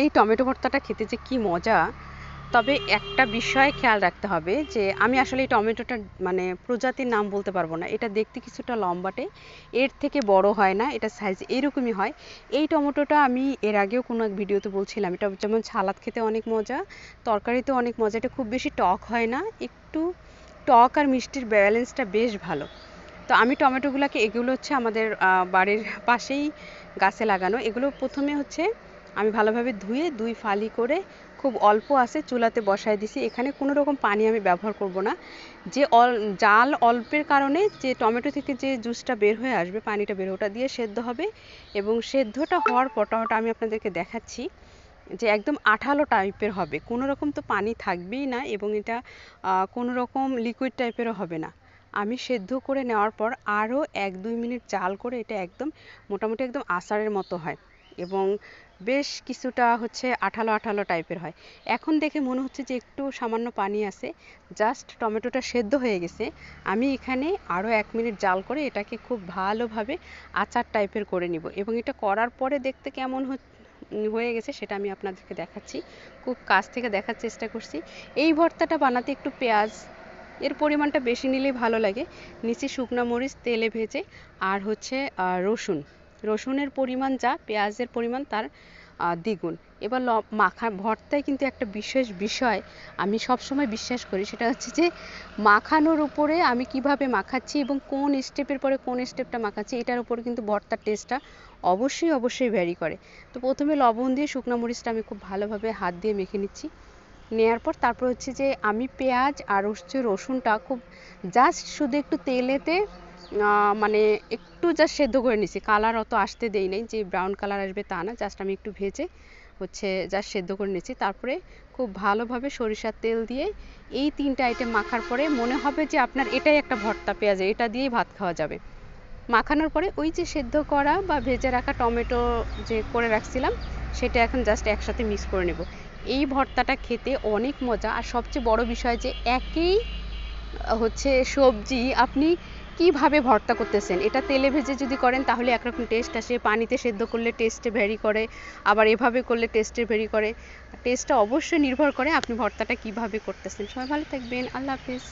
এই টমেটো ভর্তাটা খেতে যে কি মজা, তবে একটা বিষয় খেয়াল রাখতে হবে যে আমি আসলে এই টমেটোটা মানে প্রজাতির নাম বলতে পারব না, এটা দেখতে কিছুটা লম্বাটে, এর থেকে বড় হয় না, এটা সাইজ এরকমই হয়। এই টমেটোটা আমি এর আগেও কোনো এক ভিডিওতে বলছিলাম, এটা যেমন সালাদ খেতে অনেক মজা তরকারিতে অনেক মজা, এটা খুব বেশি টক হয় না, একটু টক আর মিষ্টির ব্যালেন্সটা বেশ ভালো। তো আমি টমেটোগুলোকে এগুলো হচ্ছে আমাদের বাড়ির পাশেই গাছে লাগানো, এগুলো প্রথমে হচ্ছে আমি ভালোভাবে ধুয়ে দুই ফালি করে খুব অল্প আছে চুলাতে বসায় দিছি। এখানে কোনো রকম পানি আমি ব্যবহার করব না। যে অল, জাল অল্পের কারণে যে টমেটো থেকে যে জুসটা বের হয়ে আসবে, পানিটা বের ওটা দিয়ে সেদ্ধ হবে। এবং সেদ্ধটা হওয়ার পর টমেটো আমি আপনাদেরকে দেখাচ্ছি যে একদম আঠালো টাইপের হবে। কোনো রকম তো পানি থাকবেই না এবং এটা কোনো রকম লিকুইড টাইপেরও হবে না। আমি সেদ্ধ করে নেওয়ার পর আরও এক দুই মিনিট জাল করে এটা একদম মোটামুটি একদম আচারের মতো হয়। এবং বেশ কিছুটা হচ্ছে আঠালো আঠালো টাইপের হয়। এখন দেখে মনে হচ্ছে যে একটু সামান্য পানি আছে, জাস্ট টমেটোটা সেদ্ধ হয়ে গেছে। আমি এখানে আরও এক মিনিট জাল করে এটাকে খুব ভালোভাবে আচার টাইপের করে নিব এবং এটা করার পরে দেখতে কেমন হয়ে গেছে সেটা আমি আপনাদেরকে দেখাচ্ছি। খুব কাছ থেকে দেখার চেষ্টা করছি। এই ভর্তাটা বানাতে একটু পেঁয়াজ, এর পরিমাণটা বেশি নিলেই ভালো লাগে। নিচে শুকনো মরিচ, তেলে ভেজে, আর হচ্ছে রসুন। রসুনের পরিমাণ যা, পেঁয়াজের পরিমাণ তার দ্বিগুণ। এবার মাখা, ভর্তায় কিন্তু একটা বিশেষ বিষয় আমি সবসময় বিশ্বাস করি, সেটা হচ্ছে যে মাখানোর উপরে আমি কীভাবে মাখাচ্ছি এবং কোন স্টেপের পরে কোন স্টেপটা মাখাচ্ছি, এটার উপরে কিন্তু ভর্তার টেস্টটা অবশ্যই অবশ্যই ভ্যারি করে। তো প্রথমে লবণ দিয়ে শুকনো মরিচটা আমি খুব ভালোভাবে হাত দিয়ে মেখে নিচ্ছি। নেওয়ার পর তারপর হচ্ছে যে আমি পেঁয়াজ আর হচ্ছে রসুনটা খুব জাস্ট শুধু একটু তেলেতে মানে একটু জাস্ট সেদ্ধ করে নিছি কালার অত আসতে দেই নাই, যে ব্রাউন কালার আসবে তা না জাস্ট আমি একটু ভেজে হচ্ছে জাস্ট সেদ্ধ করে নিয়েছি। তারপরে খুব ভালোভাবে সরিষার তেল দিয়ে এই তিনটা আইটেম মাখার পরে মনে হবে যে আপনার এটাই একটা ভর্তা পেঁয়াজের এটা দিয়েই ভাত খাওয়া যাবে। মাখানোর পরে ওই যে সেদ্ধ করা বা ভেজে রাখা টমেটো যে করে রাখছিলাম, সেটা এখন জাস্ট একসাথে মিক্স করে নেব। এই ভর্তাটা খেতে অনেক মজা। আর সবচেয়ে বড় বিষয় যে একই হচ্ছে সবজি, আপনি কীভাবে ভর্তা করতেছেন? এটা তেলে ভেজে যদি করেন তাহলে একরকম টেস্ট আসে। পানিতে সেদ্ধ করলে টেস্টে ভ্যারি করে, আবার এভাবে করলে টেস্টে ভ্যারি করে। টেস্টটা অবশ্যই নির্ভর করে আপনি ভর্তাটা কীভাবে করতেছেন। সবাই ভালো থাকবেন। আল্লাহ হাফিজ।